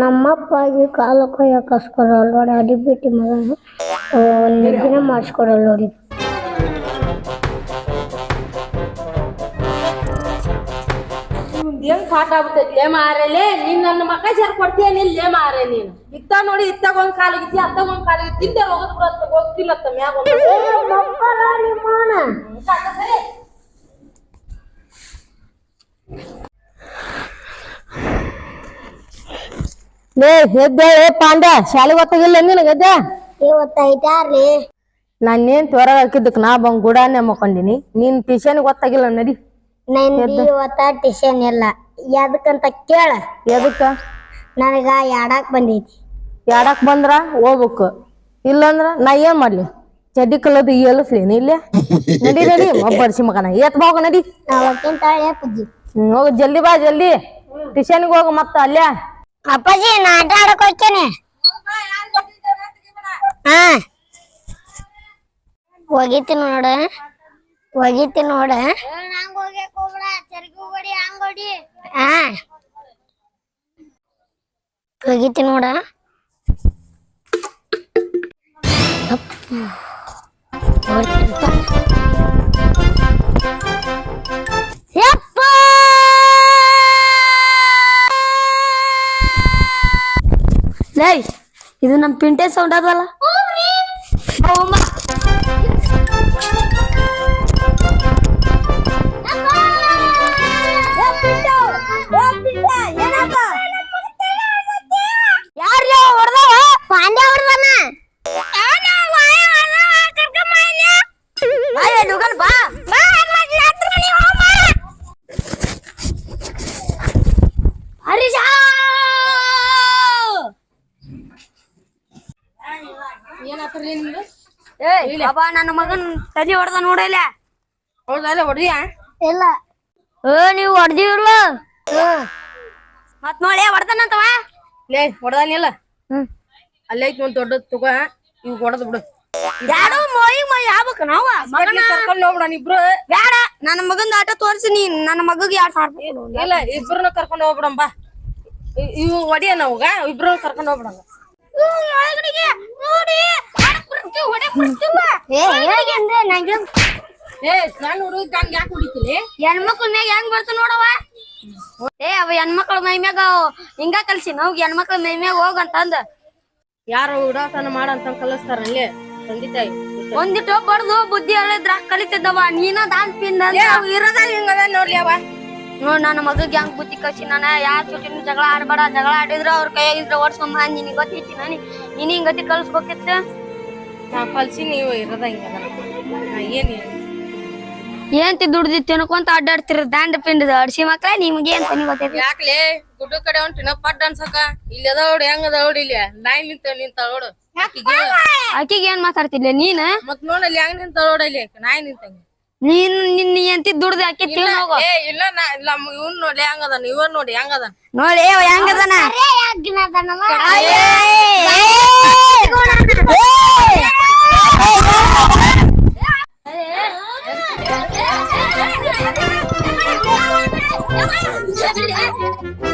ನಮ್ಮಪ್ಪ ಆಗಿ ಕಾಲು ಕೈಯ ಕಸ್ಕೊರಲ್ಲ ನೋಡಿ ಅಡಿ ಮಗನು. ಮಗ ನಿದ್ದಿನ ಮಾಡಿಸ್ಕೊಡಲ್ಲ ನೋಡಿ. ಹೆಂಗ್ ಪಾಠ ಆಗ್ಬಿಟ್ಟೈತಿ? ಮಾರಲೆ ನೀನ್ ನನ್ನ ಮಕ್ಕ ಸೇರ್ ಲೇ ಮಾರೆ ನೀನು. ಇತ್ತ ನೋಡಿ ಇತ್ತಾಗ ಒಂದ್ ಕಾಲಿಗಿತ್ತಿ ಅತ್ತಾಗ ಒಂದ್ ಕಾಲಿಗೆ ತಿಂದೆ ಹೋಗ್ತಿಲ್ಲ ತಮ್ಮ ಲೇ ಎದ್ದೆ ಏ ಪಾಂಡ ಶಾಲೆಗೆ ಗೊತ್ತಾಗಿಲ್ಲ ನಿನಗದ್ದ ಇವತ್ತೈತಾರ್ರಿ ನಾನೇನ್ ತ್ವರ ಹಾಕಿದ್ದಕ್ ನಾ ಬಂದ್ ಗುಡಾನೆ ಮಕ್ಕೊಂಡಿನಿ. ನೀನ್ ಟ್ಯೂಷನ್ ಗೊತ್ತಾಗಿಲ್ಲ ನಡಿ. ನಂದು ಇವತ್ತ ಟಿಷನ್ ಇಲ್ಲ. ಎದಕ್ಕಂತ ಕೇಳ. ಎದಕ್ಕ? ನನಗ ಯಾಡಕ್ ಬಂದೈತಿ. ಯಾಡಕ್ ಬಂದ್ರ? ಹೋಗ್ಬೇಕು. ಇಲ್ಲಂದ್ರ ನಾ ಏನ್ ಮಾಡ್ಲಿ? ಚಡ್ಡಿ ಕಲ್ಲದು ಎಲಸ್ಲಿ ಇಲ್ಲೇ? ನಡಿ ನಡಿ ಒಬ್ಬರ್ಸಿ ಮಗನ. ಏತ್ ಬಾಗ ನಡಿ. ಹೋಗು ಜಲ್ದಿ ಬಾ ಜಲ್ದಿ. ಟ್ಯೂಷನ್ಗೆ ಹೋಗು ಮತ್ತ ಅಲ್ಲೇ. ಅಪ್ಪಾಜಿ ನಾ ಆಟ ಆಡಕ್ ಹೋಗ್ತೇನೆ. ಹಾ. ಒಗಿತೀನಿ ನೋಡ. ಒಗಿತೀನಿ ನೋಡ. ಹಾ. ಒಗಿತೀನಿ ನೋಡ. ಲೇ ಇದು ನಮ್ ಪಿಂಟೆ ಸೌಂಡ್ ಅದಲ್ಲ? ಯಾರ್ಲಿ ಏ ಬಾಬಾ ನನ್ನ ಮಗನ್ ತಲೆ ಹೊಡೆದ ನೋಡಲ್ಲ ಹೌದಲ್ಲ ಹೊಡಿಯಾ ಇಲ್ಲ. ಏ ನೀವು ಹೊಡೆದಿಲ್ಲ ಮತ್ ನೋಡಿ ಹೊಡೆದನಂತವ ಲೇ ಹೊಡ್ದಾನಿಲ್ಲ ಅಲ್ಲೇ ಐತಿ ಒಂದು ದೊಡ್ಡ ತುಗ ಇವ್ ಹೊಡೆದ್ ಬಿಡು. ಯಾರು ಮೋಯಿ ಮೈ ಆಗ್ಬೇಕು ನಾವ? ಮಗನ? ಕರ್ಕೊಂಡ್ ಹೋಗ್ಬಿಡೋಣ ಇಬ್ರು. ಬೇಡ ನನ್ನ ಮಗಂದ ಆಟ ತೋರಿಸಿ ನೀ ನನ್ನ ಮಗಗೆ ಎರಡು ಸಾವಿರ ಇಲ್ಲ ಇಬ್ರನ್ನ ಕರ್ಕೊಂಡು ಹೋಗ್ಬಿಡಂಬ ಇವು ಒಡಿಯ ನಾವ್ಗ? ಇಬ್ರು ಕರ್ಕೊಂಡ್ ಹೋಗ್ಬಿಡಂಗ ಹೆಣ್ಮಕ್ಳ ಮ್ಯಾಗ ಹೆಂಗ್ ಬರ್ತ ನೋಡವ ಏ ಅವ ಹೆಣ್ಮಕ್ಳ ಮೈ ಮ್ಯಾಗ ಹಿಂಗ ಕಲ್ಸಿ ನಾವ್ ಹೆಣ್ಮಕ್ಳ ಮೈ ಮ್ಯಾಗ ಹೋಗಂತಂದ ಯಾರು ಉಡಾಸನ ಮಾಡಂತ ಕಲಿಸ್ತಾರ ಅಲ್ಲಿ ತಂದೆ ತಾಯಿ ಒಂದಿಟ್ಟು ಬಡ್ದು ಬುದ್ಧಿ ಹೇಳಿದ್ರ ಕಲಿತಿದ್ದವ ನೀನ ದಾನ್ ಪಿನ್ ಇರೋದ ಹಿಂಗದ ನೋಡ್ಲಿ ಅವ. ನೋಡ್ ನನ್ನ ಮಗಗ್ ಹೆಂಗ್ ಬುದ್ಧಿ ಕಳ್ಸಿ ನಾನ ಯಾರ್ ಜೊತೆ ಜಗಳ ಆಡ್ಬೇಡ ಜಗಳ ಆಡಿದ್ರ ಅವ್ರ ಕೈಯಾಗಿದ್ರ ಓಡ್ಸ್ಕೊಂಬ ನಿನ್ ನಿನಗ್ ಗೊತ್ತೈತಿ ನಾನಿ. ನೀನ್ ಹಿಂಗ್ ಗತಿ ಕಲ್ಸ್ಬೇಕಿತ್ತ? ನಾ ಕಲ್ಸಿ ನೀವು ಇರೋದ ಹಿಂಗದ ನಾ ಏನ್ ಏಂತಿ ದುಡ್ದಿ ತಿನ್ಕೊಂತ ಅಡ್ಡಾಡ್ತಿರ ದಾಂಡ ಪಿಂಡದ ಅಡ್ಸಿ ಮಕ್ಳ ನಿಮ್ಗೆ ಏನ್ ತನಿ ಗೊತ್ತೈತಿ? ಯಾಕ್ಲೆ? ಗುಡ್ಡ ಕಡೆ ಹೊಂಟಿನ ಪಡ್ ಅನ್ಸಕ? ಇಲ್ಲಿ ಅದ ನೋಡಿ ಹೆಂಗ್ ಅದ ನೋಡಿ ಇಲ್ಲಿ. ನಾಯಿ ನಿಂತ ನಿಂತ ನೋಡು. ಆಕಿಗೆ? ಆಕಿಗೆ ಏನ್ ಮಾತಾಡ್ತಿಲ್ಲ ನೀನ್? ಮತ್ ನೋಡಲ್ಲಿ ಹೆಂಗ್ ನಿಂತ ನೋಡಲ್ಲಿ ನಾಯಿ ನಿಂತ ನೀನ್ ನಿನ್ ಎಂತಿ ದುಡ್ದು ಅಕ್ಕಿ ತಿನ್ ಹೋಗು. ಏ ಇಲ್ಲ ನಾ ಇಲ್ಲ ಇವ್ನ್ ನೋಡಿ ಹೆಂಗದ ಇವನ್ ನೋಡಿ ಹೆಂಗದ ನೋಡಿ ಹೆಂಗದ ಹೆಂಗದನ 杨梅杨梅杨梅杨梅杨梅